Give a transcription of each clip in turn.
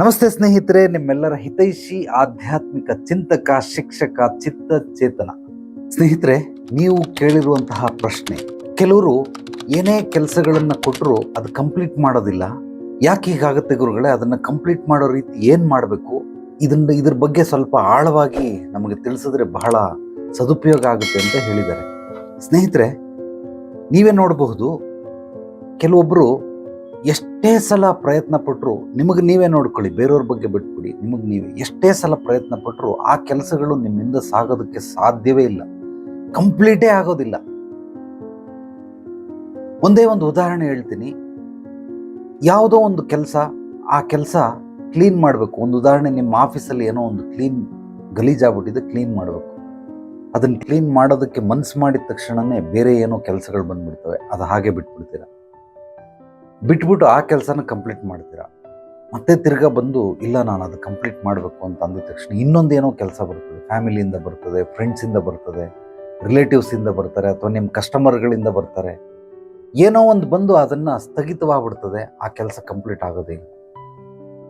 ನಮಸ್ತೆ ಸ್ನೇಹಿತರೆ, ನಿಮ್ಮೆಲ್ಲರ ಹಿತೈಷಿ ಆಧ್ಯಾತ್ಮಿಕ ಚಿಂತಕ, ಶಿಕ್ಷಕ ಚಿತ್ತ ಚೇತನ ಸ್ನೇಹಿತರೆ, ನೀವು ಕೇಳಿರುವಂತಹ ಪ್ರಶ್ನೆ, ಕೆಲವರು ಏನೇ ಕೆಲಸಗಳನ್ನು ಕೊಟ್ಟರು ಅದು ಕಂಪ್ಲೀಟ್ ಮಾಡೋದಿಲ್ಲ. ಯಾಕೆ ಹೀಗಾಗುತ್ತೆ ಗುರುಗಳೇ, ಅದನ್ನು ಕಂಪ್ಲೀಟ್ ಮಾಡೋ ರೀತಿ ಏನು ಮಾಡಬೇಕು? ಇದನ್ನ ಇದ್ರ ಬಗ್ಗೆ ಸ್ವಲ್ಪ ಆಳವಾಗಿ ನಮಗೆ ತಿಳಿಸಿದ್ರೆ ಬಹಳ ಸದುಪಯೋಗ ಆಗುತ್ತೆ ಅಂತ ಹೇಳಿದ್ದಾರೆ. ಸ್ನೇಹಿತರೆ, ನೀವೇ ನೋಡಬಹುದು ಕೆಲವೊಬ್ಬರು ಎಷ್ಟೇ ಸಲ ಪ್ರಯತ್ನ ಪಟ್ಟರು ನಿಮಗೆ ನೀವೇ ನೋಡ್ಕೊಳ್ಳಿ, ಬೇರೆಯವ್ರ ಬಗ್ಗೆ ಬಿಟ್ಬಿಡಿ. ನಿಮಗೆ ನೀವೇ ಎಷ್ಟೇ ಸಲ ಪ್ರಯತ್ನ ಪಟ್ಟರು ಆ ಕೆಲಸಗಳು ನಿಮ್ಮಿಂದ ಸಾಗೋದಕ್ಕೆ ಸಾಧ್ಯವೇ ಇಲ್ಲ. ಕಂಪ್ಲೀಟೇ ಆಗೋದಿಲ್ಲ. ಒಂದೇ ಒಂದು ಉದಾಹರಣೆ ಹೇಳ್ತೀನಿ. ಯಾವುದೋ ಒಂದು ಕೆಲಸ, ಆ ಕೆಲಸ ಕ್ಲೀನ್ ಮಾಡಬೇಕು. ಒಂದು ಉದಾಹರಣೆ ನಿಮ್ಮ ಆಫೀಸಲ್ಲಿ ಏನೋ ಒಂದು ಕ್ಲೀನ್ ಗಲೀಜಾಗ್ಬಿಟ್ಟಿದೆ, ಕ್ಲೀನ್ ಮಾಡಬೇಕು. ಅದನ್ನು ಕ್ಲೀನ್ ಮಾಡೋದಕ್ಕೆ ಮನ್ಸು ಮಾಡಿದ ತಕ್ಷಣವೇ ಬೇರೆ ಏನೋ ಕೆಲಸಗಳು ಬಂದ್ಬಿಡ್ತವೆ. ಅದು ಹಾಗೆ ಬಿಟ್ಬಿಡ್ತೀರ? ಬಿಟ್ಬಿಟ್ಟು ಆ ಕೆಲಸನ ಕಂಪ್ಲೀಟ್ ಮಾಡ್ತೀರಾ? ಮತ್ತೆ ತಿರ್ಗಾ ಬಂದು, ಇಲ್ಲ ನಾನು ಅದು ಕಂಪ್ಲೀಟ್ ಮಾಡಬೇಕು ಅಂತ ಅಂದ ತಕ್ಷಣ ಇನ್ನೊಂದೇನೋ ಕೆಲಸ ಬರ್ತದೆ. ಫ್ಯಾಮಿಲಿಯಿಂದ ಬರ್ತದೆ ಫ್ರೆಂಡ್ಸಿಂದ ಬರ್ತದೆ ರಿಲೇಟಿವ್ಸಿಂದ ಬರ್ತಾರೆ, ಅಥವಾ ನಿಮ್ಮ ಕಸ್ಟಮರ್ಗಳಿಂದ ಬರ್ತಾರೆ. ಏನೋ ಒಂದು ಬಂದು ಅದನ್ನು ಸ್ಥಗಿತವಾಗ್ಬಿಡ್ತದೆ, ಆ ಕೆಲಸ ಕಂಪ್ಲೀಟ್ ಆಗೋದೇ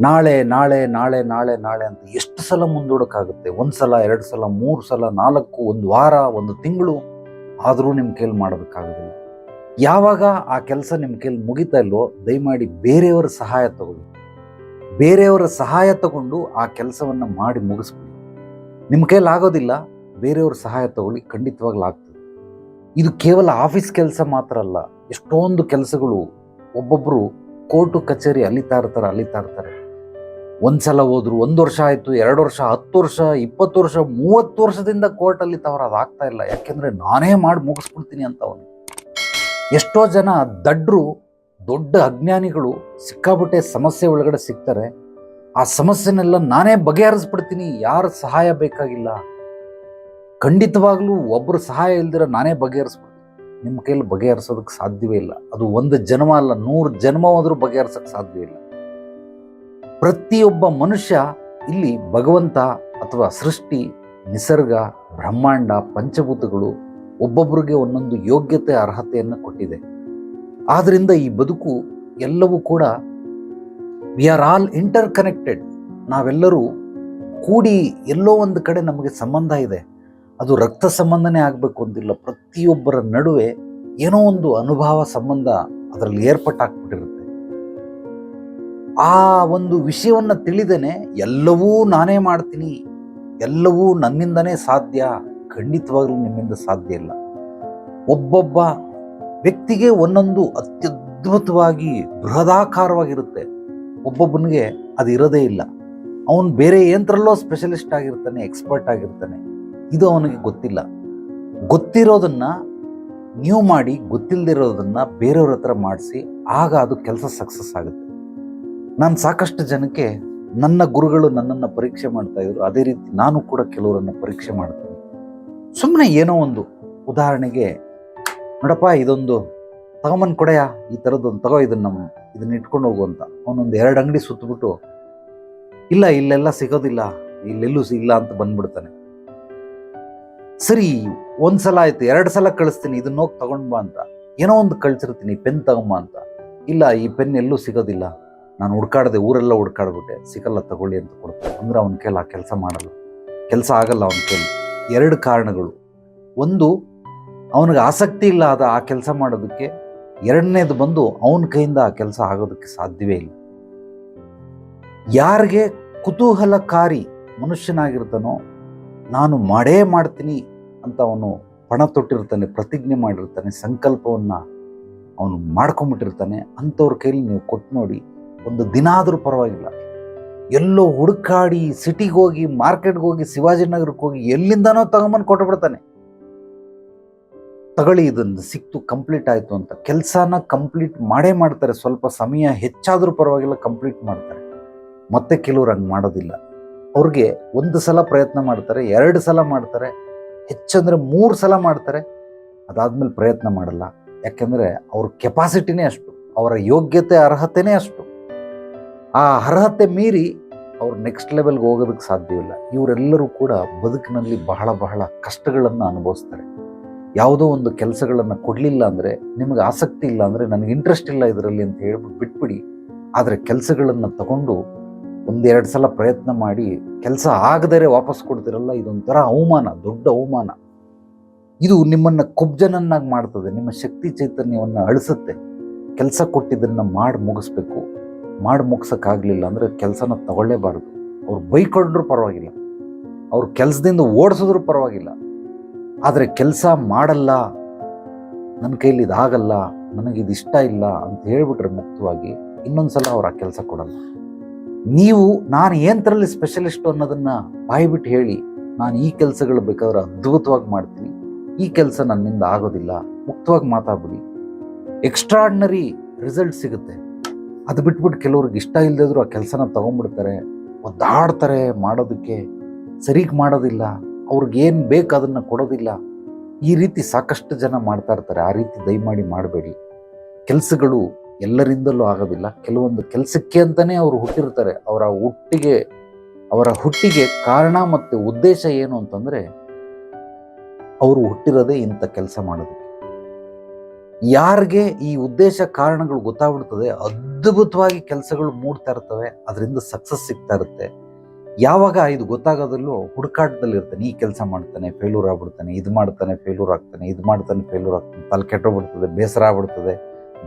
ನಾಳೆ ನಾಳೆ ನಾಳೆ ನಾಳೆ ನಾಳೆ ಅಂತ ಎಷ್ಟು ಸಲ ಮುಂದೂಡೋಕ್ಕಾಗುತ್ತೆ? ಒಂದು ಸಲ, ಎರಡು ಸಲ, ಮೂರು ಸಲ, ನಾಲ್ಕು, ಒಂದು ವಾರ, ಒಂದು ತಿಂಗಳು ಆದರೂ ನಿಮ್ಮ ಕೇಳಿ ಮಾಡೋದಕ್ಕಾಗೋದಿಲ್ಲ ಯಾವಾಗ ಆ ಕೆಲಸ ನಿಮ್ಮ ಕೈಲಿ ಮುಗಿತಾ ಇಲ್ವೋ, ದಯಮಾಡಿ ಬೇರೆಯವರ ಸಹಾಯ ತಗೊಳ್ಳಿ. ಬೇರೆಯವರ ಸಹಾಯ ತಗೊಂಡು ಆ ಕೆಲಸವನ್ನು ಮಾಡಿ ಮುಗಿಸ್ಬಿಡಿ. ನಿಮ್ಮ ಕೈಲಿ ಆಗೋದಿಲ್ಲ, ಬೇರೆಯವ್ರ ಸಹಾಯ ತಗೊಳ್ಳಿ, ಖಂಡಿತವಾಗ್ಲೂ ಆಗ್ತದೆ. ಇದು ಕೇವಲ ಆಫೀಸ್ ಕೆಲಸ ಮಾತ್ರ ಅಲ್ಲ, ಎಷ್ಟೊಂದು ಕೆಲಸಗಳು ಒಬ್ಬೊಬ್ಬರು ಕೋರ್ಟು ಕಚೇರಿ ಅಲಿತಾ ಇರ್ತಾರೆ ಅಲಿತಾ ಇರ್ತಾರೆ ಒಂದ್ಸಲ ಹೋದ್ರು, ಒಂದು ವರ್ಷ ಆಯಿತು, ಎರಡು ವರ್ಷ, ಹತ್ತು ವರ್ಷ, ಇಪ್ಪತ್ತು ವರ್ಷ, ಮೂವತ್ತು ವರ್ಷದಿಂದ ಕೋರ್ಟ್ ತವರು ಅದು ಆಗ್ತಾ ಇಲ್ಲ. ಯಾಕೆಂದ್ರೆ ನಾನೇ ಮಾಡಿ ಮುಗಿಸ್ಬಿಡ್ತೀನಿ ಅಂತ ಅವನು ಎಷ್ಟೋ ಜನ ದಡ್ರು, ದೊಡ್ಡ ಅಜ್ಞಾನಿಗಳು ಸಿಕ್ಕಾಬಿಟ್ಟೆ ಸಮಸ್ಯೆ ಒಳಗಡೆ ಸಿಗ್ತಾರೆ. ಆ ಸಮಸ್ಯೆನೆಲ್ಲ ನಾನೇ ಬಗೆಹರಿಸ್ಬಿಡ್ತೀನಿ, ಯಾರ ಸಹಾಯ ಬೇಕಾಗಿಲ್ಲ. ಖಂಡಿತವಾಗ್ಲೂ ಒಬ್ಬರು ಸಹಾಯ ಇಲ್ದಿರ ನಾನೇ ಬಗೆಹರಿಸ್ಬಿಡ್ತೀನಿ. ನಿಮ್ಮ ಕೈಯಲ್ಲಿ ಬಗೆಹರಿಸೋದಕ್ಕೆ ಸಾಧ್ಯವೇ ಇಲ್ಲ. ಅದು ಒಂದು ಜನ್ಮ ಅಲ್ಲ, ನೂರು ಜನ್ಮವಾದರೂ ಬಗೆಹರಿಸೋಕ್ಕೆ ಸಾಧ್ಯವೇ ಇಲ್ಲ. ಪ್ರತಿಯೊಬ್ಬ ಮನುಷ್ಯ ಇಲ್ಲಿ ಭಗವಂತ ಅಥವಾ ಸೃಷ್ಟಿ, ನಿಸರ್ಗ, ಬ್ರಹ್ಮಾಂಡ, ಪಂಚಭೂತಗಳು ಒಬ್ಬೊಬ್ಬರಿಗೆ ಒಂದೊಂದು ಯೋಗ್ಯತೆ, ಅರ್ಹತೆಯನ್ನು ಕೊಟ್ಟಿದೆ. ಆದ್ದರಿಂದ ಈ ಬದುಕು ಎಲ್ಲವೂ ಕೂಡ we are all interconnected ನಾವೆಲ್ಲರೂ ಕೂಡಿ ಎಲ್ಲೋ ಒಂದು ಕಡೆ ನಮಗೆ ಸಂಬಂಧ ಇದೆ. ಅದು ರಕ್ತ ಸಂಬಂಧನೇ ಆಗಬೇಕು ಅಂತಿಲ್ಲ. ಪ್ರತಿಯೊಬ್ಬರ ನಡುವೆ ಏನೋ ಒಂದು ಅನುಭವ, ಸಂಬಂಧ ಅದರಲ್ಲಿ ಏರ್ಪಟ್ಟಾಗ್ಬಿಟ್ಟಿರುತ್ತೆ. ಆ ಒಂದು ವಿಷಯವನ್ನು ತಿಳಿದೇನೆ ಎಲ್ಲವೂ ನಾನೇ ಮಾಡ್ತೀನಿ, ಎಲ್ಲವೂ ನನ್ನಿಂದನೇ ಸಾಧ್ಯ ಖಂಡಿತವಾಗ್ಲೂ ನಿಮ್ಮಿಂದ ಸಾಧ್ಯ ಇಲ್ಲ. ಒಬ್ಬೊಬ್ಬ ವ್ಯಕ್ತಿಗೆ ಒಂದೊಂದು ಅತ್ಯದ್ಭುತವಾಗಿ ಬೃಹದಾಕಾರವಾಗಿರುತ್ತೆ. ಒಬ್ಬೊಬ್ಬನಿಗೆ ಅದು ಇರೋದೇ ಇಲ್ಲ. ಅವನು ಬೇರೆ ಏನರಲ್ಲೋ ಸ್ಪೆಷಲಿಸ್ಟ್ ಆಗಿರ್ತಾನೆ, ಎಕ್ಸ್ಪರ್ಟ್ ಆಗಿರ್ತಾನೆ. ಇದು ಅವನಿಗೆ ಗೊತ್ತಿಲ್ಲ. ಗೊತ್ತಿರೋದನ್ನು ನೀವು ಮಾಡಿ ಗೊತ್ತಿಲ್ಲದಿರೋದನ್ನು ಬೇರೆಯವ್ರ ಹತ್ರ ಮಾಡಿಸಿ, ಆಗ ಅದು ಕೆಲಸ ಸಕ್ಸಸ್ ಆಗುತ್ತೆ. ನಾನು ಸಾಕಷ್ಟು ಜನಕ್ಕೆ ನನ್ನ ಗುರುಗಳು ನನ್ನನ್ನು ಪರೀಕ್ಷೆ ಮಾಡ್ತಾ ಇದ್ರು. ಅದೇ ರೀತಿ ನಾನು ಕೂಡ ಕೆಲವರನ್ನು ಪರೀಕ್ಷೆ ಮಾಡ್ತೀನಿ ಸುಮ್ಮನೆ ಏನೋ ಒಂದು ಉದಾಹರಣೆಗೆ, ನೋಡಪ್ಪ, ಇದೊಂದು ತಗೊಂಬಂದು ಕೊಡೆಯ? ಈ ಥರದ್ದೊಂದು ತಗೋ, ಇದನ್ನ ನಮ್ಮ ಇದನ್ನ ಇಟ್ಕೊಂಡು ಹೋಗು ಅಂತ. ಅವನೊಂದು ಎರಡು ಅಂಗಡಿ ಸುತ್ತಬಿಟ್ಟು ಇಲ್ಲ, ಇಲ್ಲೆಲ್ಲ ಸಿಗೋದಿಲ್ಲ, ಇಲ್ಲೆಲ್ಲೂ ಇಲ್ಲ ಅಂತ ಬಂದ್ಬಿಡ್ತಾನೆ. ಸರಿ ಒಂದು ಸಲ ಆಯ್ತು, ಎರಡು ಸಲ ಕಳಿಸ್ತೀನಿ, ಇದನ್ನ ಹೋಗಿ ತಗೊಂಡ್ಬಾ ಅಂತ. ಏನೋ ಒಂದು ಕಳಿಸಿರ್ತೀನಿ ಪೆನ್ ತಗೊಂಬ ಅಂತ. ಇಲ್ಲ, ಈ ಪೆನ್ ಎಲ್ಲೂ ಸಿಗೋದಿಲ್ಲ. ನಾನು ಹುಡ್ಕಾಡ್ದೆ, ಊರೆಲ್ಲ ಹುಡ್ಕಾಡ್ಬಿಟ್ಟೆ, ಸಿಗಲ್ಲ, ತಗೊಳ್ಳಿ ಅಂತ ಕೊಡ್ತಾರೆ ಅಂದ್ರೆ ಅವನ ಕೇಳ ಕೆಲಸ ಮಾಡಲ್ಲ. ಕೆಲಸ ಆಗಲ್ಲ ಅವನ ಕೈಲಿ ಎರಡು ಕಾರಣಗಳು. ಒಂದು, ಅವನಿಗೆ ಆಸಕ್ತಿ ಇಲ್ಲ ಆ ಕೆಲಸ ಮಾಡೋದಕ್ಕೆ. ಎರಡನೇದು ಬಂದು ಅವನ ಕೈಯಿಂದ ಆ ಕೆಲಸ ಆಗೋದಕ್ಕೆ ಸಾಧ್ಯವೇ ಇಲ್ಲ. ಯಾರಿಗೆ ಕುತೂಹಲಕಾರಿ ಮನುಷ್ಯನಾಗಿರ್ತಾನೋ, ನಾನು ಮಾಡೇ ಮಾಡ್ತೀನಿ ಅಂತ ಅವನು ಪಣ ತೊಟ್ಟಿರ್ತಾನೆ, ಪ್ರತಿಜ್ಞೆ ಮಾಡಿರ್ತಾನೆ, ಸಂಕಲ್ಪವನ್ನು ಅವನು ಮಾಡ್ಕೊಂಬಿಟ್ಟಿರ್ತಾನೆ, ಅಂಥವ್ರ ಕೈಲಿ ನೀವು ಕೊಟ್ಟು ನೋಡಿ ಒಂದು ದಿನ ಆದರೂ ಪರವಾಗಿಲ್ಲ. ಎಲ್ಲೋ ಹುಡುಕಾಡಿ ಸಿಟಿಗೆ ಹೋಗಿ ಮಾರ್ಕೆಟ್ಗೆ ಹೋಗಿ ಶಿವಾಜಿನಗರಕ್ಕೆ ಹೋಗಿ ಎಲ್ಲಿಂದನೋ ತಗೊಂಬಂದು ಕೊಟ್ಟುಬಿಡ್ತಾನೆ ತಗೊಳ್ಳಿ ಇದನ್ನು ಸಿಕ್ತು ಕಂಪ್ಲೀಟ್ ಆಯಿತು ಅಂತ. ಕೆಲಸನ ಕಂಪ್ಲೀಟ್ ಮಾಡೇ ಮಾಡ್ತಾರೆ. ಸ್ವಲ್ಪ ಸಮಯ ಹೆಚ್ಚಾದರೂ ಪರವಾಗಿಲ್ಲ ಕಂಪ್ಲೀಟ್ ಮಾಡ್ತಾರೆ. ಮತ್ತೆ ಕೆಲವ್ರು ಹಂಗೆ ಮಾಡೋದಿಲ್ಲ. ಅವ್ರಿಗೆ ಒಂದು ಸಲ ಪ್ರಯತ್ನ ಮಾಡ್ತಾರೆ, ಎರಡು ಸಲ ಮಾಡ್ತಾರೆ, ಹೆಚ್ಚಂದರೆ ಮೂರು ಸಲ ಮಾಡ್ತಾರೆ. ಅದಾದಮೇಲೆ ಪ್ರಯತ್ನ ಮಾಡಲ್ಲ. ಯಾಕೆಂದರೆ ಅವ್ರ ಕೆಪಾಸಿಟಿನೇ ಅಷ್ಟು, ಅವರ ಯೋಗ್ಯತೆ, ಅರ್ಹತೆನೇ ಅಷ್ಟು. ಆ ಅರ್ಹತೆ ಮೀರಿ ಅವ್ರು ನೆಕ್ಸ್ಟ್ ಲೆವೆಲ್ಗೆ ಹೋಗೋದಕ್ಕೆ ಸಾಧ್ಯವಿಲ್ಲ ಇವರೆಲ್ಲರೂ ಕೂಡ ಬದುಕಿನಲ್ಲಿ ಬಹಳ ಬಹಳ ಕಷ್ಟಗಳನ್ನು ಅನುಭವಿಸ್ತಾರೆ. ಯಾವುದೋ ಒಂದು ಕೆಲಸಗಳನ್ನು ಕೊಡಲಿಲ್ಲ ಅಂದರೆ, ನಿಮಗೆ ಆಸಕ್ತಿ ಇಲ್ಲ ಅಂದರೆ, ನನಗೆ ಇಂಟ್ರೆಸ್ಟ್ ಇಲ್ಲ ಇದರಲ್ಲಿ ಅಂತ ಹೇಳ್ಬಿಟ್ಟು ಬಿಟ್ಬಿಡಿ. ಆದರೆ ಕೆಲಸಗಳನ್ನು ತಗೊಂಡು ಒಂದೆರಡು ಸಲ ಪ್ರಯತ್ನ ಮಾಡಿ, ಕೆಲಸ ಆಗದರೆ ವಾಪಸ್ ಕೊಡ್ತಿರಲ್ಲ, ಇದೊಂಥರ ಅವಮಾನ, ದೊಡ್ಡ ಅವಮಾನ. ಇದು ನಿಮ್ಮನ್ನು ಕುಬ್ಜನನ್ನಾಗಿ ಮಾಡ್ತದೆ. ನಿಮ್ಮ ಶಕ್ತಿ ಚೈತನ್ಯವನ್ನು ಅಳಿಸುತ್ತೆ. ಕೆಲಸ ಕೊಟ್ಟಿದ್ದನ್ನು ಮಾಡಿ ಮುಗಿಸ್ಬೇಕು. ಮಾಡಿ ಮುಗ್ಸೋಕ್ಕಾಗಲಿಲ್ಲ ಅಂದರೆ ಕೆಲಸನ ತಗೊಳ್ಳೇಬಾರ್ದು. ಅವ್ರು ಬೈಕೊಂಡ್ರೂ ಪರವಾಗಿಲ್ಲ. ಅವ್ರು ಕೆಲಸದಿಂದ ಓಡಿಸಿದ್ರು ಪರವಾಗಿಲ್ಲ. ಆದರೆ ಕೆಲಸ ಮಾಡಲ್ಲ ನನ್ನ ಕೈಲಿ ಇದಾಗಲ್ಲ ನನಗಿದು ಇಷ್ಟ ಇಲ್ಲ ಅಂತ ಹೇಳಿಬಿಟ್ರೆ ಮುಕ್ತವಾಗಿ ಇನ್ನೊಂದ್ಸಲ ಅವ್ರು ಆ ಕೆಲಸ ಕೊಡಲ್ಲ. ನೀವು, ನಾನು ಏನರಲ್ಲಿ ಸ್ಪೆಷಲಿಸ್ಟು ಅನ್ನೋದನ್ನು ಬಾಯ್ಬಿಟ್ಟು ಹೇಳಿ, ನಾನು ಈ ಕೆಲಸಗಳು ಬೇಕಾದ್ರೆ ಅದ್ಭುತವಾಗಿ ಮಾಡ್ತೀನಿ, ಈ ಕೆಲಸ ನನ್ನಿಂದ ಆಗೋದಿಲ್ಲ, ಮುಕ್ತವಾಗಿ ಮಾತಾಡ್ಬಿಡಿ. ಎಕ್ಸ್ಟ್ರಾಡ್ನರಿ ರಿಸಲ್ಟ್ ಸಿಗುತ್ತೆ. ಅದು ಬಿಟ್ಬಿಟ್ಟು ಕೆಲವ್ರಿಗೆ ಇಷ್ಟ ಇಲ್ಲದಿದ್ರು ಆ ಕೆಲಸನ ತೊಗೊಂಡ್ಬಿಡ್ತಾರೆ ಒದ್ದಾಡ್ತಾರೆ ಮಾಡೋದಕ್ಕೆ. ಸರಿಗೆ ಮಾಡೋದಿಲ್ಲ. ಅವ್ರಿಗೇನು ಬೇಕು ಅದನ್ನು ಕೊಡೋದಿಲ್ಲ. ಈ ರೀತಿ ಸಾಕಷ್ಟು ಜನ ಮಾಡ್ತಾ ಇರ್ತಾರೆ. ಆ ರೀತಿ ದಯಮಾಡಿ ಮಾಡಬೇಡಿ. ಕೆಲಸಗಳು ಎಲ್ಲರಿಂದಲೂ ಆಗೋದಿಲ್ಲ. ಕೆಲವೊಂದು ಕೆಲಸಕ್ಕೆ ಅಂತಲೇ ಅವರು ಹುಟ್ಟಿರ್ತಾರೆ. ಅವರ ಹುಟ್ಟಿಗೆ ಅವರ ಹುಟ್ಟಿಗೆ ಕಾರಣ ಮತ್ತು ಉದ್ದೇಶ ಏನು ಅಂತಂದರೆ, ಅವರು ಹುಟ್ಟಿರೋದೇ ಇಂಥ ಕೆಲಸ ಮಾಡೋದಕ್ಕೆ. ಯಾರಿಗೆ ಈ ಉದ್ದೇಶ ಕಾರಣಗಳು ಗೊತ್ತಾಗ್ಬಿಡ್ತದೆ? ಅದ್ಭುತವಾಗಿ ಕೆಲಸಗಳು ಮೂಡ್ತಾ ಇರ್ತವೆ, ಅದರಿಂದ ಸಕ್ಸಸ್ ಸಿಗ್ತಾ ಇರುತ್ತೆ. ಯಾವಾಗ ಇದು ಗೊತ್ತಾಗೋದಲ್ಲೂ ಹುಡುಕಾಟದಲ್ಲಿ ಇರ್ತಾನೆ. ಈ ಕೆಲಸ ಮಾಡ್ತಾನೆ ಫೇಲ್ಯೂರ್ ಆಗ್ಬಿಡ್ತಾನೆ, ಇದು ಮಾಡ್ತಾನೆ ಫೇಲ್ಯೂರ್ ಆಗ್ತಾನೆ, ಇದು ಮಾಡ್ತಾನೆ ಫೇಲ್ಯೂರ್ ಆಗ್ತಾನೆ. ತಲೆ ಕೆಟ್ಟೋಗ್ಬಿಡ್ತದೆ, ಬೇಸರ ಆಗ್ಬಿಡ್ತದೆ,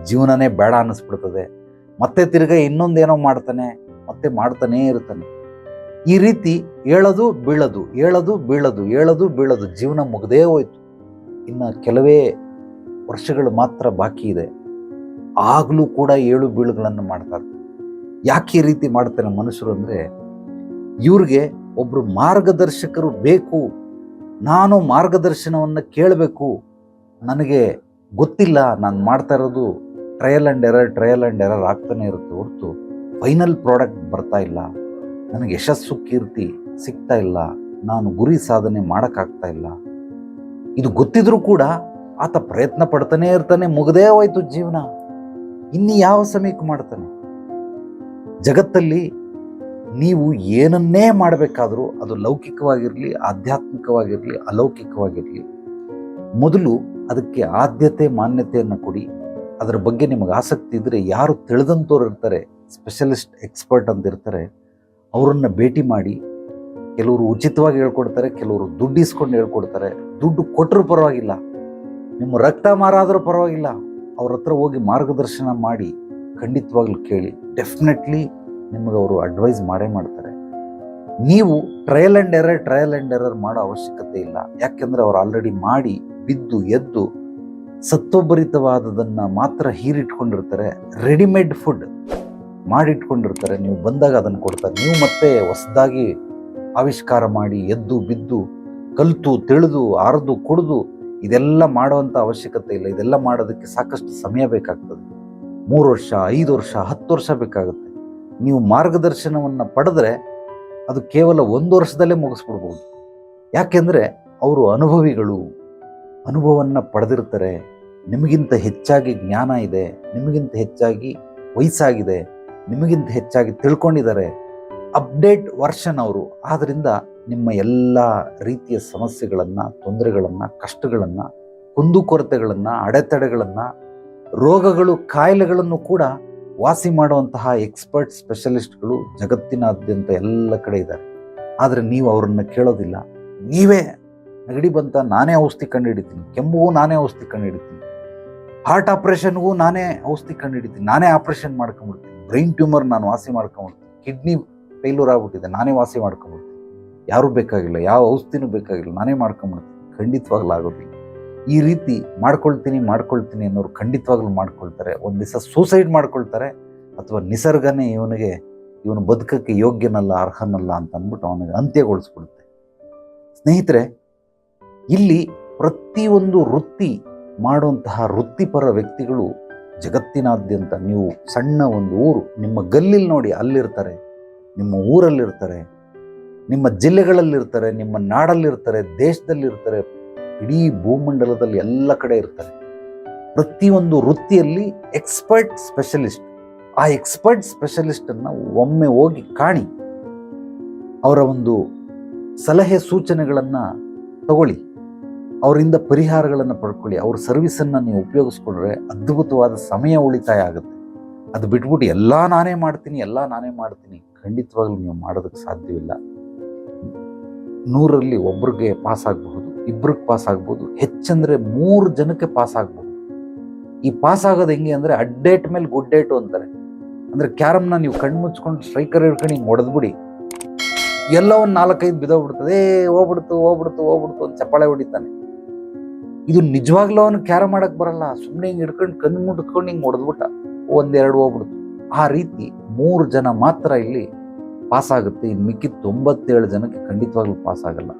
ಜೀವನನೇ ಬೇಡ ಅನ್ನಿಸ್ಬಿಡ್ತದೆ. ಮತ್ತೆ ತಿರ್ಗಾ ಇನ್ನೊಂದೇನೋ ಮಾಡ್ತಾನೆ, ಮತ್ತೆ ಮಾಡ್ತಾನೇ ಇರ್ತಾನೆ. ಈ ರೀತಿ ಹೇಳೋದು ಬೀಳೋದು ಹೇಳೋದು ಬೀಳೋದು ಹೇಳೋದು ಬೀಳೋದು ಜೀವನ ಮುಗದೇ ಹೋಯ್ತು. ಇನ್ನು ಕೆಲವೇ ವರ್ಷಗಳು ಮಾತ್ರ ಬಾಕಿ ಇದೆ. ಆಗಲೂ ಕೂಡ ಏಳು ಬೀಳುಗಳನ್ನು ಮಾಡ್ತಾರೆ. ಯಾಕೆ ಈ ರೀತಿ ಮಾಡ್ತಾರೆ ಮನುಷ್ಯರು ಅಂದರೆ, ಇವ್ರಿಗೆ ಒಬ್ಬರು ಮಾರ್ಗದರ್ಶಕರು ಬೇಕು. ನಾನು ಮಾರ್ಗದರ್ಶನವನ್ನು ಕೇಳಬೇಕು. ನನಗೆ ಗೊತ್ತಿಲ್ಲ, ನಾನು ಮಾಡ್ತಾ ಇರೋದು trial and error trial and error ಆಗ್ತಾನೆ ಇರುತ್ತೆ ಹೊರತು ಫೈನಲ್ ಪ್ರಾಡಕ್ಟ್ ಬರ್ತಾ ಇಲ್ಲ. ನನಗೆ ಯಶಸ್ಸು ಕೀರ್ತಿ ಸಿಗ್ತಾ ಇಲ್ಲ. ನಾನು ಗುರಿ ಸಾಧನೆ ಮಾಡೋಕ್ಕಾಗ್ತಾ ಇಲ್ಲ. ಇದು ಗೊತ್ತಿದ್ರೂ ಕೂಡ ಆತ ಪ್ರಯತ್ನ ಪಡ್ತಾನೆ ಇರ್ತಾನೆ, ಮುಗದೇ ಹೋಯ್ತು ಜೀವನ. ಇನ್ನು ಯಾವ ಸಮಯಕ್ಕೆ ಮಾಡ್ತಾನೆ? ಜಗತ್ತಲ್ಲಿ ನೀವು ಏನನ್ನೇ ಮಾಡಬೇಕಾದ್ರೂ ಅದು ಲೌಕಿಕವಾಗಿರಲಿ, ಆಧ್ಯಾತ್ಮಿಕವಾಗಿರಲಿ, ಅಲೌಕಿಕವಾಗಿರಲಿ, ಮೊದಲು ಅದಕ್ಕೆ ಆದ್ಯತೆ, ಮಾನ್ಯತೆಯನ್ನು ಕೊಡಿ. ಅದರ ಬಗ್ಗೆ ನಿಮಗೆ ಆಸಕ್ತಿ ಇದ್ದರೆ ಯಾರು ತಿಳಿದಂಥವ್ರು ಇರ್ತಾರೆ, ಸ್ಪೆಷಲಿಸ್ಟ್, ಎಕ್ಸ್ಪರ್ಟ್ ಅಂತ ಇರ್ತಾರೆ, ಅವರನ್ನು ಭೇಟಿ ಮಾಡಿ. ಕೆಲವರು ಉಚಿತವಾಗಿ ಹೇಳ್ಕೊಡ್ತಾರೆ, ಕೆಲವರು ದುಡ್ಡು ಇಸ್ಕೊಂಡು ಹೇಳ್ಕೊಡ್ತಾರೆ. ದುಡ್ಡು ಕೊಟ್ಟರು ಪರವಾಗಿಲ್ಲ. ನಿಮ್ಮ ರಕ್ತ ಮಾರಾದರೂ ಪರವಾಗಿಲ್ಲ. ಅವ್ರ ಹತ್ರ ಹೋಗಿ ಮಾರ್ಗದರ್ಶನ ಮಾಡಿ ಖಂಡಿತವಾಗ್ಲೂ ಕೇಳಿ. ಡೆಫಿನೆಟ್ಲಿ ನಿಮಗೆ ಅವರು ಅಡ್ವೈಸ್ ಮಾಡೇ ಮಾಡ್ತಾರೆ. ನೀವು trial and error trial and error ಮಾಡೋ ಅವಶ್ಯಕತೆ ಇಲ್ಲ. ಯಾಕೆಂದರೆ ಅವ್ರು ಆಲ್ರೆಡಿ ಮಾಡಿ, ಬಿದ್ದು, ಎದ್ದು ಸತ್ವಭರಿತವಾದದನ್ನು ಮಾತ್ರ ಹೀರಿಟ್ಕೊಂಡಿರ್ತಾರೆ. Readymade food ಮಾಡಿಟ್ಕೊಂಡಿರ್ತಾರೆ. ನೀವು ಬಂದಾಗ ಅದನ್ನು ಕೊಡ್ತಾರೆ. ನೀವು ಮತ್ತೆ ಹೊಸದಾಗಿ ಆವಿಷ್ಕಾರ ಮಾಡಿ, ಎದ್ದು, ಬಿದ್ದು, ಕಲಿತು, ತಿಳಿದು, ಆರದು, ಕುಡಿದು ಇದೆಲ್ಲ ಮಾಡುವಂಥ ಅವಶ್ಯಕತೆ ಇಲ್ಲ. ಇದೆಲ್ಲ ಮಾಡೋದಕ್ಕೆ ಸಾಕಷ್ಟು ಸಮಯ ಬೇಕಾಗ್ತದೆ. ಮೂರು ವರ್ಷ, ಐದು ವರ್ಷ, ಹತ್ತು ವರ್ಷ ಬೇಕಾಗುತ್ತೆ. ನೀವು ಮಾರ್ಗದರ್ಶನವನ್ನು ಪಡೆದ್ರೆ ಅದು ಕೇವಲ ಒಂದು ವರ್ಷದಲ್ಲೇ ಮುಗಿಸ್ಬಿಡ್ಬೋದು. ಯಾಕೆಂದರೆ ಅವರು ಅನುಭವಿಗಳು. ಅನುಭವವನ್ನು ಪಡೆದಿರ್ತಾರೆ. ನಿಮಗಿಂತ ಹೆಚ್ಚಾಗಿ ಜ್ಞಾನ ಇದೆ. ನಿಮಗಿಂತ ಹೆಚ್ಚಾಗಿ ವಯಸ್ಸಾಗಿದೆ. ನಿಮಗಿಂತ ಹೆಚ್ಚಾಗಿ ತಿಳ್ಕೊಂಡಿದ್ದಾರೆ. ಅಪ್ಡೇಟ್ ವರ್ಷನ್ ಅವರು. ಆದ್ದರಿಂದ ನಿಮ್ಮ ಎಲ್ಲ ರೀತಿಯ ಸಮಸ್ಯೆಗಳನ್ನು, ತೊಂದರೆಗಳನ್ನು, ಕಷ್ಟಗಳನ್ನು ಕುಂದುಕೊರತೆಗಳನ್ನು ಅಡೆತಡೆಗಳನ್ನು, ರೋಗಗಳು, ಕಾಯಿಲೆಗಳನ್ನು ಕೂಡ ವಾಸಿ ಮಾಡುವಂತಹ ಎಕ್ಸ್ಪರ್ಟ್ ಸ್ಪೆಷಲಿಸ್ಟ್ಗಳು ಜಗತ್ತಿನಾದ್ಯಂತ ಎಲ್ಲ ಕಡೆ ಇದ್ದಾರೆ. ಆದರೆ ನೀವು ಅವರನ್ನು ಕೇಳೋದಿಲ್ಲ. ನೀವೇ ನೆಗಡಿ ಬಂತ ನಾನೇ ಔಷಧಿ ಕಂಡುಹಿಡಿತೀನಿ. ಕೆಮ್ಮು ನಾನೇ ಔಷಧಿ ಕಂಡುಹಿಡಿತೀನಿ. ಹಾರ್ಟ್ ಆಪ್ರೇಷನ್ಗೂ ನಾನೇ ಔಷಧಿ ಕಂಡುಹಿಡಿತೀನಿ. ನಾನೇ ಆಪ್ರೇಷನ್ ಮಾಡ್ಕೊಂಬಿಡ್ತೀನಿ. ಬ್ರೈನ್ ಟ್ಯೂಮರ್ ನಾನು ವಾಸಿ ಮಾಡ್ಕೊಂಬಿಡ್ತೀನಿ. ಕಿಡ್ನಿ ಫೇಲ್ಯೂರ್ ಆಗ್ಬಿಟ್ಟಿದೆ. ನಾನೇ ವಾಸಿ ಮಾಡ್ಕೊಂಬಿಡ್ತೀನಿ. ಯಾರೂ ಬೇಕಾಗಿಲ್ಲ, ಯಾವ ಔಷಧಿನೂ ಬೇಕಾಗಿಲ್ಲ, ನಾನೇ ಮಾಡ್ಕೊಂಬಿಡ್ತೀನಿ, ಖಂಡಿತವಾಗ್ಲೂ ಆಗೋದಿಲ್ಲ. ಈ ರೀತಿ ಮಾಡ್ಕೊಳ್ತೀನಿ ಮಾಡ್ಕೊಳ್ತೀನಿ ಅನ್ನೋರು ಖಂಡಿತವಾಗ್ಲೂ ಮಾಡ್ಕೊಳ್ತಾರೆ. ಒಂದು ದಿವಸ ಸೂಸೈಡ್ ಮಾಡ್ಕೊಳ್ತಾರೆ, ಅಥವಾ ನಿಸರ್ಗನೇ ಇವನಿಗೆ, ಇವನು ಬದುಕಕ್ಕೆ ಯೋಗ್ಯನಲ್ಲ, ಅರ್ಹನಲ್ಲ ಅಂತ ಅಂದ್ಬಿಟ್ಟು ಅವನಿಗೆ ಅಂತ್ಯಗೊಳಿಸ್ಬಿಡುತ್ತೆ. ಸ್ನೇಹಿತರೆ, ಇಲ್ಲಿ ಪ್ರತಿಯೊಂದು ವೃತ್ತಿ ಮಾಡುವಂತಹ ವೃತ್ತಿಪರ ವ್ಯಕ್ತಿಗಳು ಜಗತ್ತಿನಾದ್ಯಂತ, ನೀವು ಸಣ್ಣ ಒಂದು ಊರು, ನಿಮ್ಮ ಗಲ್ಲಿಲ್ ನೋಡಿ ಅಲ್ಲಿರ್ತಾರೆ, ನಿಮ್ಮ ಊರಲ್ಲಿರ್ತಾರೆ ನಿಮ್ಮ ಜಿಲ್ಲೆಗಳಲ್ಲಿರ್ತಾರೆ, ನಿಮ್ಮ ನಾಡಲ್ಲಿರ್ತಾರೆ, ದೇಶದಲ್ಲಿರ್ತಾರೆ, ಇಡೀ ಭೂಮಂಡಲದಲ್ಲಿ ಎಲ್ಲ ಕಡೆ ಇರ್ತಾರೆ. ಪ್ರತಿಯೊಂದು ವೃತ್ತಿಯಲ್ಲಿ ಎಕ್ಸ್ಪರ್ಟ್ ಸ್ಪೆಷಲಿಸ್ಟ್. ಆ ಎಕ್ಸ್ಪರ್ಟ್ ಸ್ಪೆಷಲಿಸ್ಟನ್ನು ಒಮ್ಮೆ ಹೋಗಿ ಕಾಣಿ. ಅವರ ಒಂದು ಸಲಹೆ ಸೂಚನೆಗಳನ್ನು ತಗೊಳ್ಳಿ. ಅವರಿಂದ ಪರಿಹಾರಗಳನ್ನು ಪಡ್ಕೊಳ್ಳಿ. ಅವ್ರ ಸರ್ವಿಸನ್ನು ನೀವು ಉಪಯೋಗಿಸ್ಕೊಂಡ್ರೆ ಅದ್ಭುತವಾದ ಸಮಯ ಉಳಿತಾಯ ಆಗುತ್ತೆ. ಅದು ಬಿಟ್ಬಿಟ್ಟು ಎಲ್ಲ ನಾನೇ ಮಾಡ್ತೀನಿ, ಎಲ್ಲ ನಾನೇ ಮಾಡ್ತೀನಿ. ಖಂಡಿತವಾಗ್ಲೂ ನೀವು ಮಾಡೋದಕ್ಕೆ ಸಾಧ್ಯವಿಲ್ಲ. ನೂರಲ್ಲಿ ಒಬ್ರಿಗೆ ಪಾಸ್ ಆಗಬಹುದು, ಇಬ್ರಿಗೆ ಪಾಸ್ ಆಗ್ಬೋದು ಹೆಚ್ಚಂದರೆ ಮೂರು ಜನಕ್ಕೆ ಪಾಸ್ ಆಗ್ಬೋದು ಈ ಪಾಸ್ ಆಗೋದು ಹೆಂಗೆ ಅಂದ್ರೆ ಅಡ್ಡೇಟ್ ಮೇಲೆ ಗುಡ್ಡೇಟು ಅಂತಾರೆ. ಅಂದ್ರೆ ಕ್ಯಾರಮ್ನ ನೀವು ಕಣ್ಣು ಮುಚ್ಕೊಂಡು ಸ್ಟ್ರೈಕರ್ ಹಿಡ್ಕೊಂಡು ಹಿಂಗೆ ಹೊಡೆದ್ಬಿಡಿ. ಎಲ್ಲ ಒಂದು ನಾಲ್ಕೈದು ಬಿದ್ದೋಗ್ಬಿಡ್ತದೆ ಏ ಹೋಗ್ಬಿಡ್ತು ಹೋಗ್ಬಿಡ್ತು ಹೋಗ್ಬಿಡ್ತು ಅಂತ ಚಪ್ಪಾಳೆ ಹೊಡಿತಾನೆ. ಇದು ನಿಜವಾಗ್ಲೂ ಅವನು ಕ್ಯಾರಮ್ ಮಾಡಕ್ ಬರಲ್ಲ. ಸುಮ್ಮನೆ ಹಿಂಗೆ ಹಿಡ್ಕೊಂಡು ಕಣ್ಣು ಮುಟ್ಕೊಂಡು ಹಿಂಗೆ ಹೊಡೆದ್ಬಿಟ್ಟ. ಒಂದೆರಡು ಹೋಗ್ಬಿಡ್ತು. ಆ ರೀತಿ ಮೂರು ಜನ ಮಾತ್ರ ಇಲ್ಲಿ ಪಾಸ್ ಆಗುತ್ತೆ ಇನ್ನು ಮಿಕ್ಕಿದ ತೊಂಬತ್ತೇಳು ಜನಕ್ಕೆ ಖಂಡಿತವಾಗ್ಲೂ ಪಾಸ್ ಆಗಲ್ಲ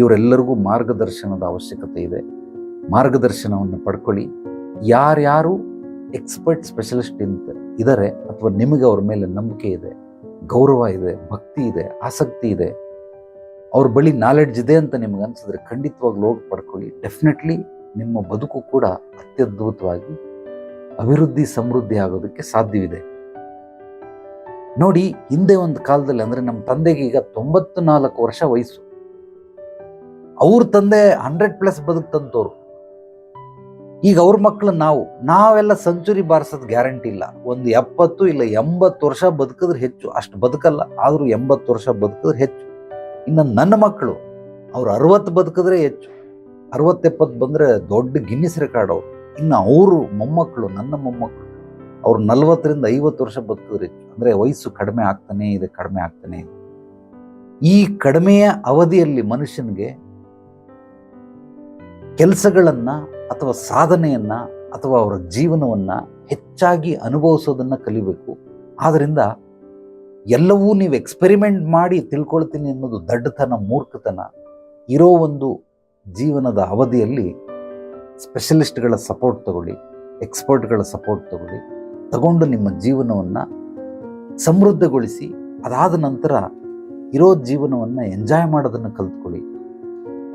ಇವರೆಲ್ಲರಿಗೂ ಮಾರ್ಗದರ್ಶನದ ಅವಶ್ಯಕತೆ ಇದೆ. ಮಾರ್ಗದರ್ಶನವನ್ನು ಪಡ್ಕೊಳ್ಳಿ. ಯಾರ್ಯಾರು ಎಕ್ಸ್ಪರ್ಟ್ ಸ್ಪೆಷಲಿಸ್ಟ್ ಅಂತ ಇದ್ದಾರೆ ಅಥವಾ ನಿಮಗೆ ಅವ್ರ ಮೇಲೆ ನಂಬಿಕೆ ಇದೆ, ಗೌರವ ಇದೆ, ಭಕ್ತಿ ಇದೆ, ಆಸಕ್ತಿ ಇದೆ, ಅವ್ರ ಬಳಿ ನಾಲೆಡ್ಜ್ ಇದೆ ಅಂತ ನಿಮ್ಗೆ ಅನ್ಸಿದ್ರೆ ಖಂಡಿತವಾಗ್ಲೂ ಹೋಗಿ ಪಡ್ಕೊಳ್ಳಿ. ಡೆಫಿನೆಟ್ಲಿ ನಿಮ್ಮ ಬದುಕು ಕೂಡ ಅತ್ಯದ್ಭುತವಾಗಿ ಅಭಿವೃದ್ಧಿ ಸಮೃದ್ಧಿ ಆಗೋದಕ್ಕೆ ಸಾಧ್ಯವಿದೆ. ನೋಡಿ, ಹಿಂದೆ ಒಂದು ಕಾಲದಲ್ಲಿ ಅಂದರೆ ನಮ್ಮ ತಂದೆಗೆ ಈಗ ತೊಂಬತ್ತು ನಾಲ್ಕು ವರ್ಷ ವಯಸ್ಸು. ಅವ್ರ ತಂದೆ ಹಂಡ್ರೆಡ್ ಪ್ಲಸ್ ಬದುಕ್ತಂತವ್ರು. ಈಗ ಅವ್ರ ಮಕ್ಕಳು ನಾವು, ನಾವೆಲ್ಲ ಸೆಂಚುರಿ ಬಾರಿಸೋದು ಗ್ಯಾರಂಟಿ ಇಲ್ಲ. ಒಂದು ಎಪ್ಪತ್ತು ಇಲ್ಲ ಎಂಬತ್ತು ವರ್ಷ ಬದುಕಿದ್ರೆ ಹೆಚ್ಚು. ಅಷ್ಟು ಬದುಕಲ್ಲ, ಆದರೂ ಎಂಬತ್ತು ವರ್ಷ ಬದುಕಿದ್ರೆ ಹೆಚ್ಚು. ಇನ್ನು ನನ್ನ ಮಕ್ಕಳು ಅವ್ರು ಅರವತ್ತು ಬದುಕಿದ್ರೆ ಹೆಚ್ಚು. ಅರವತ್ತೆಪ್ಪತ್ತು ಬಂದರೆ ದೊಡ್ಡ ಗಿನ್ನಿಸ್ ರೆಕಾರ್ಡ್ ಅವರು. ಇನ್ನು ಅವರು ಮೊಮ್ಮಕ್ಕಳು, ನನ್ನ ಮೊಮ್ಮಕ್ಕಳು, ಅವ್ರು ನಲ್ವತ್ತರಿಂದ ಐವತ್ತು ವರ್ಷ ಬದುಕಿದ್ರೆ ಹೆಚ್ಚು. ಅಂದ್ರೆ ವಯಸ್ಸು ಕಡಿಮೆ ಆಗ್ತಾನೇ, ಇದೆ ಕಡಿಮೆ ಆಗ್ತಾನೆ. ಇದೆ ಈ ಕಡಿಮೆಯ ಅವಧಿಯಲ್ಲಿ ಮನುಷ್ಯನಿಗೆ ಕೆಲಸಗಳನ್ನು ಅಥವಾ ಸಾಧನೆಯನ್ನು ಅಥವಾ ಅವರ ಜೀವನವನ್ನು ಹೆಚ್ಚಾಗಿ ಅನುಭವಿಸೋದನ್ನು ಕಲಿಬೇಕು. ಆದ್ದರಿಂದ ಎಲ್ಲವೂ ನೀವು ಎಕ್ಸ್ಪೆರಿಮೆಂಟ್ ಮಾಡಿ ತಿಳ್ಕೊಳ್ತೀನಿ ಅನ್ನೋದು ದಡ್ಡತನ, ಮೂರ್ಖತನ ಇರೋ ಒಂದು ಜೀವನದ ಅವಧಿಯಲ್ಲಿ ಸ್ಪೆಷಲಿಸ್ಟ್ಗಳ ಸಪೋರ್ಟ್ ತಗೊಳ್ಳಿ ಎಕ್ಸ್ಪರ್ಟ್ಗಳ ಸಪೋರ್ಟ್ ತಗೊಳ್ಳಿ. ತಗೊಂಡು ನಿಮ್ಮ ಜೀವನವನ್ನು ಸಮೃದ್ಧಗೊಳಿಸಿ, ಅದಾದ ನಂತರ ಇರೋ ಜೀವನವನ್ನು ಎಂಜಾಯ್ ಮಾಡೋದನ್ನು ಕಲ್ತ್ಕೊಳ್ಳಿ.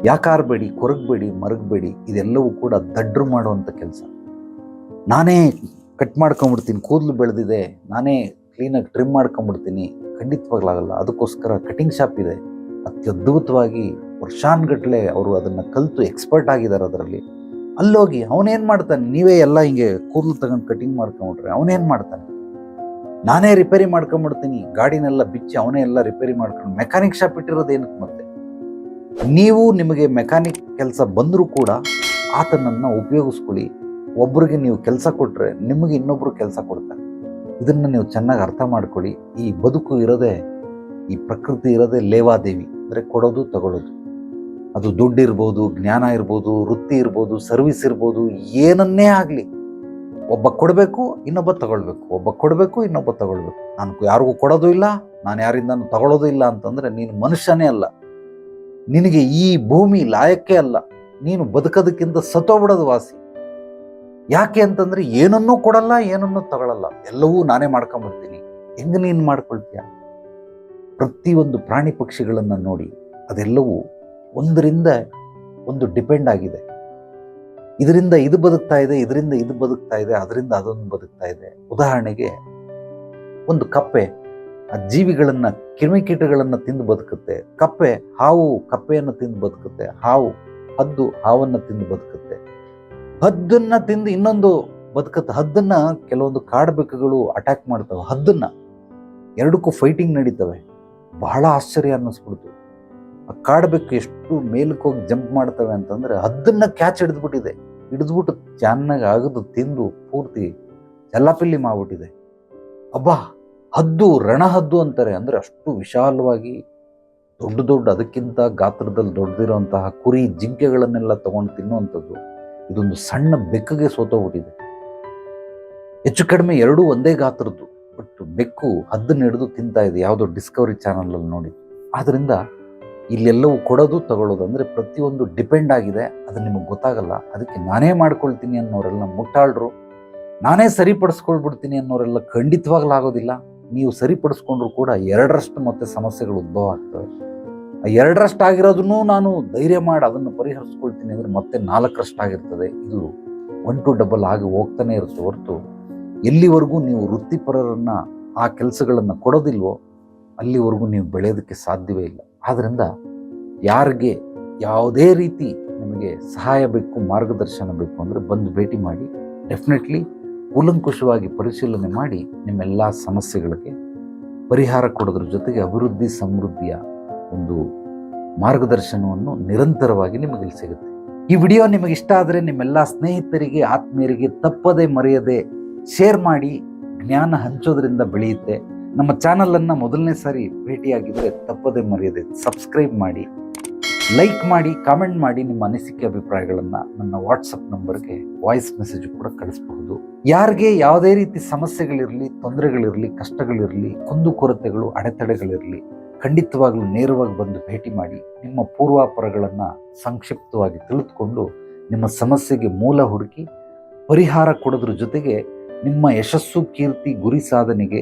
ಯಾಕಾರಬೇಡಿ, ಕೊರಗಬೇಡಿ, ಮರಗಬೇಡಿ, ಇದೆಲ್ಲವೂ ಕೂಡ ದಡ್ರು ಮಾಡುವಂಥ ಕೆಲಸ. ನಾನೇ ಕಟ್ ಮಾಡ್ಕೊಂಬಿಡ್ತೀನಿ, ಕೂದಲು ಬೆಳೆದಿದೆ, ನಾನೇ ಕ್ಲೀನಾಗಿ ಟ್ರಿಮ್ ಮಾಡ್ಕೊಂಬಿಡ್ತೀನಿ, ಖಂಡಿತವಾಗ್ಲಾಗಲ್ಲ. ಅದಕ್ಕೋಸ್ಕರ ಕಟಿಂಗ್ ಶಾಪ್ ಇದೆ. ಅತ್ಯದ್ಭುತವಾಗಿ ವರ್ಷಾನ್ಗಟ್ಲೆ ಅವರು ಅದನ್ನು ಕಲಿತು ಎಕ್ಸ್ಪರ್ಟ್ ಆಗಿದ್ದಾರೆ ಅದರಲ್ಲಿ. ಅಲ್ಲೋಗಿ ಅವನೇನು ಮಾಡ್ತಾನೆ? ನೀವೇ ಎಲ್ಲ ಹಿಂಗೆ ಕೂದಲು ತಗೊಂಡು ಕಟಿಂಗ್ ಮಾಡ್ಕೊಂಬಿಟ್ರೆ ಅವನೇನು ಮಾಡ್ತಾನೆ? ನಾನೇ ರಿಪೇರಿ ಮಾಡ್ಕೊಂಡ್ಬಿಡ್ತೀನಿ ಗಾಡಿನೆಲ್ಲ ಬಿಚ್ಚಿ ಅವನೇ ಎಲ್ಲ ರಿಪೇರಿ ಮಾಡ್ಕೊಂಡು ಮೆಕ್ಯಾನಿಕ್ ಶಾಪ್ ಇಟ್ಟಿರೋದು ಏನಕ್ಕೆ ಮತ್ತೆ? ನೀವು ನಿಮಗೆ ಮೆಕ್ಯಾನಿಕ್ ಕೆಲಸ ಬಂದರೂ ಕೂಡ ಆತನನ್ನು ಉಪಯೋಗಿಸ್ಕೊಳ್ಳಿ. ಒಬ್ಬರಿಗೆ ನೀವು ಕೆಲಸ ಕೊಟ್ಟರೆ ನಿಮಗೆ ಇನ್ನೊಬ್ಬರು ಕೆಲಸ ಕೊಡ್ತಾರೆ. ಇದನ್ನು ನೀವು ಚೆನ್ನಾಗಿ ಅರ್ಥ ಮಾಡ್ಕೊಳ್ಳಿ. ಈ ಬದುಕು ಇರೋದೇ, ಈ ಪ್ರಕೃತಿ ಇರೋದೇ ಲೇವಾದೇವಿ. ಅಂದರೆ ಕೊಡೋದು, ತಗೊಳ್ಳೋದು. ಅದು ದುಡ್ಡು ಇರ್ಬೋದು ಜ್ಞಾನ ಇರ್ಬೋದು, ವೃತ್ತಿ ಇರ್ಬೋದು, ಸರ್ವಿಸ್ ಇರ್ಬೋದು, ಏನನ್ನೇ ಆಗಲಿ. ಒಬ್ಬ ಕೊಡಬೇಕು, ಇನ್ನೊಬ್ಬ ತಗೊಳ್ಬೇಕು. ಒಬ್ಬ ಕೊಡಬೇಕು, ಇನ್ನೊಬ್ಬ ತಗೊಳ್ಬೇಕು. ನಾನು ಯಾರಿಗೂ ಕೊಡೋದು ಇಲ್ಲ, ನಾನು ಯಾರಿಂದನೂ ತಗೊಳ್ಳೋದು ಇಲ್ಲ ಅಂತಂದರೆ ನೀನು ಮನುಷ್ಯನೇ ಅಲ್ಲ. ನಿನಗೆ ಈ ಭೂಮಿ ಲಾಯಕ್ಕೆ ಅಲ್ಲ. ನೀನು ಬದುಕೋದಕ್ಕಿಂತ ಸತ್ತೋಗ್ಬಿಡೋದು ವಾಸಿ. ಯಾಕೆ ಅಂತಂದರೆ ಏನನ್ನೂ ಕೊಡಲ್ಲ, ಏನನ್ನೂ ತಗೊಳ್ಳಲ್ಲ. ಎಲ್ಲವೂ ನಾನೇ ಮಾಡ್ಕೊಂಬಿಡ್ತೀನಿ. ಹೆಂಗೆ ನೀನು ಮಾಡ್ಕೊಳ್ತೀಯ? ಪ್ರತಿಯೊಂದು ಪ್ರಾಣಿ ಪಕ್ಷಿಗಳನ್ನು ನೋಡಿ, ಅದೆಲ್ಲವೂ ಒಂದರಿಂದ ಒಂದು ಡಿಪೆಂಡ್ ಆಗಿದೆ. ಇದರಿಂದ ಇದು ಬದುಕ್ತಾ ಇದೆ, ಇದರಿಂದ ಇದು ಬದುಕ್ತಾ ಇದೆ, ಅದರಿಂದ ಅದೊಂದು ಬದುಕ್ತಾ ಇದೆ. ಉದಾಹರಣೆಗೆ ಒಂದು ಕಪ್ಪೆ ಆ ಜೀವಿಗಳನ್ನು ಕ್ರಿಮಿಕೀಟಗಳನ್ನು ತಿಂದು ಬದುಕುತ್ತೆ. ಕಪ್ಪೆ ಹಾವು ಕಪ್ಪೆಯನ್ನು ತಿಂದು ಬದುಕುತ್ತೆ. ಹಾವು ಹದ್ದು ಹಾವನ್ನು ತಿಂದು ಬದುಕುತ್ತೆ. ಹದ್ದನ್ನು ತಿಂದು ಇನ್ನೊಂದು ಬದುಕುತ್ತೆ. ಹದ್ದನ್ನು ಕೆಲವೊಂದು ಕಾಡ್ಬೆಕ್ಕುಗಳು ಅಟ್ಯಾಕ್ ಮಾಡ್ತವೆ. ಹದ್ದನ್ನು ಎರಡಕ್ಕೂ ಫೈಟಿಂಗ್ ನಡೀತವೆ. ಬಹಳ ಆಶ್ಚರ್ಯ ಅನ್ನಿಸ್ಬಿಡ್ತು. ಆ ಕಾಡ್ಬೆಕ್ಕು ಎಷ್ಟು ಮೇಲಕ್ಕೆ ಹೋಗಿ ಜಂಪ್ ಮಾಡ್ತವೆ ಅಂತಂದ್ರೆ ಅದನ್ನ ಕ್ಯಾಚ್ ಹಿಡಿದ್ಬಿಟ್ಟಿದೆ. ಹಿಡಿದ್ಬಿಟ್ಟು ಚೆನ್ನಾಗಿ ಅಗದು ತಿಂದು ಪೂರ್ತಿ ಚಲ್ಲಾಪಿಲ್ಲಿ ಮಾಡ್ಬಿಟ್ಟಿದೆ. ಅಬ್ಬಾ, ಹದ್ದು, ರಣಹದ್ದು ಅಂತಾರೆ. ಅಂದ್ರೆ ಅಷ್ಟು ವಿಶಾಲವಾಗಿ ದೊಡ್ಡ ದೊಡ್ಡ ಅದಕ್ಕಿಂತ ಗಾತ್ರದಲ್ಲಿ ದೊಡ್ಡದಿರುವಂತಹ ಕುರಿ ಜಿಂಕೆಗಳನ್ನೆಲ್ಲ ತಗೊಂಡು ತಿನ್ನುವಂಥದ್ದು ಇದೊಂದು ಸಣ್ಣ ಬೆಕ್ಕಗೆ ಸೋತೋಗ್ಬಿಟ್ಟಿದೆ. ಹೆಚ್ಚು ಕಡಿಮೆ ಎರಡೂ ಒಂದೇ ಗಾತ್ರದ್ದು, ಬಟ್ ಬೆಕ್ಕು ಹದ್ದನ್ನು ಹಿಡಿದು ತಿಂತಾ ಇದೆ. ಯಾವುದೋ ಡಿಸ್ಕವರಿ ಚಾನಲಲ್ಲಿ ನೋಡಿ ಆದ್ರಿಂದ ಇಲ್ಲೆಲ್ಲವೂ ಕೊಡೋದು, ತಗೊಳ್ಳೋದು ಅಂದರೆ ಪ್ರತಿಯೊಂದು ಡಿಪೆಂಡ್ ಆಗಿದೆ. ಅದು ನಿಮಗೆ ಗೊತ್ತಾಗಲ್ಲ. ಅದಕ್ಕೆ ನಾನೇ ಮಾಡ್ಕೊಳ್ತೀನಿ ಅನ್ನೋರೆಲ್ಲ ಮುಟ್ಟಾಳ್ರು. ನಾನೇ ಸರಿಪಡಿಸ್ಕೊಳ್ಬಿಡ್ತೀನಿ ಅನ್ನೋರೆಲ್ಲ ಖಂಡಿತವಾಗ್ಲೂ ಆಗೋದಿಲ್ಲ ನೀವು ಸರಿಪಡಿಸ್ಕೊಂಡ್ರು ಕೂಡ ಎರಡರಷ್ಟು ಮತ್ತೆ ಸಮಸ್ಯೆಗಳು ಉದ್ಭವ ಆಗ್ತವೆ. ಆ ಎರಡರಷ್ಟು ಆಗಿರೋದನ್ನು ನಾನು ಧೈರ್ಯ ಮಾಡಿ ಅದನ್ನು ಪರಿಹರಿಸ್ಕೊಳ್ತೀನಿ ಅಂದರೆ ಮತ್ತೆ ನಾಲ್ಕರಷ್ಟು ಆಗಿರ್ತದೆ ಇದು ಒನ್ ಟು ಡಬಲ್ ಆಗಿ ಹೋಗ್ತಾನೆ ಇರುತ್ತೆ ಹೊರತು. ಎಲ್ಲಿವರೆಗೂ ನೀವು ವೃತ್ತಿಪರರನ್ನು ಆ ಕೆಲಸಗಳನ್ನು ಕೊಡೋದಿಲ್ವೋ, ಅಲ್ಲಿವರೆಗೂ ನೀವು ಬೆಳೆಯೋದಕ್ಕೆ ಸಾಧ್ಯವೇ ಇಲ್ಲ. ಆದ್ದರಿಂದ ಯಾರಿಗೆ ಯಾವುದೇ ರೀತಿ ನಿಮಗೆ ಸಹಾಯ ಬೇಕು, ಮಾರ್ಗದರ್ಶನ ಬೇಕು ಅಂದರೆ ಬಂದು ಭೇಟಿ ಮಾಡಿ ಡೆಫಿನೆಟ್ಲಿ ಕೂಲಂಕುಷವಾಗಿ ಪರಿಶೀಲನೆ ಮಾಡಿ ನಿಮ್ಮೆಲ್ಲ ಸಮಸ್ಯೆಗಳಿಗೆ ಪರಿಹಾರ ಕೊಡೋದ್ರ ಜೊತೆಗೆ ಅಭಿವೃದ್ಧಿ ಸಮೃದ್ಧಿಯ ಒಂದು ಮಾರ್ಗದರ್ಶನವನ್ನು ನಿರಂತರವಾಗಿ ನಿಮಗೆ ಸಿಗುತ್ತೆ. ಈ ವಿಡಿಯೋ ನಿಮಗೆ ಇಷ್ಟ ಆದರೆ ನಿಮ್ಮೆಲ್ಲ ಸ್ನೇಹಿತರಿಗೆ, ಆತ್ಮೀಯರಿಗೆ ತಪ್ಪದೆ ಮರೆಯದೆ ಶೇರ್ ಮಾಡಿ, ಜ್ಞಾನ ಹಂಚೋದ್ರಿಂದ ಬೆಳೆಯುತ್ತೆ. ನಮ್ಮ ಚಾನಲನ್ನು ಮೊದಲನೇ ಸಾರಿ ಭೇಟಿಯಾಗಿದ್ದರೆ ತಪ್ಪದೆ ಮರೆಯದೆ ಸಬ್ಸ್ಕ್ರೈಬ್ ಮಾಡಿ ಲೈಕ್ ಮಾಡಿ ಕಾಮೆಂಟ್ ಮಾಡಿ ನಿಮ್ಮ ಅನಿಸಿಕೆ ಅಭಿಪ್ರಾಯಗಳನ್ನು ನನ್ನ ವಾಟ್ಸಪ್ ನಂಬರ್ಗೆ ವಾಯ್ಸ್ ಮೆಸೇಜ್ ಕೂಡ ಕಳಿಸ್ಬಹುದು. ಯಾರಿಗೆ ಯಾವುದೇ ರೀತಿ ಸಮಸ್ಯೆಗಳಿರಲಿ, ತೊಂದರೆಗಳಿರಲಿ, ಕಷ್ಟಗಳಿರಲಿ ಕುಂದುಕೊರತೆಗಳು ಅಡೆತಡೆಗಳಿರಲಿ, ಖಂಡಿತವಾಗ್ಲೂ ನೇರವಾಗಿ ಬಂದು ಭೇಟಿ ಮಾಡಿ ನಿಮ್ಮ ಪೂರ್ವಾಪರಗಳನ್ನು ಸಂಕ್ಷಿಪ್ತವಾಗಿ ತಿಳಿದುಕೊಂಡು ನಿಮ್ಮ ಸಮಸ್ಯೆಗೆ ಮೂಲ ಹುಡುಕಿ ಪರಿಹಾರ ಕೊಡೋದ್ರ ಜೊತೆಗೆ ನಿಮ್ಮ ಯಶಸ್ಸು, ಕೀರ್ತಿ, ಗುರಿ ಸಾಧನೆಗೆ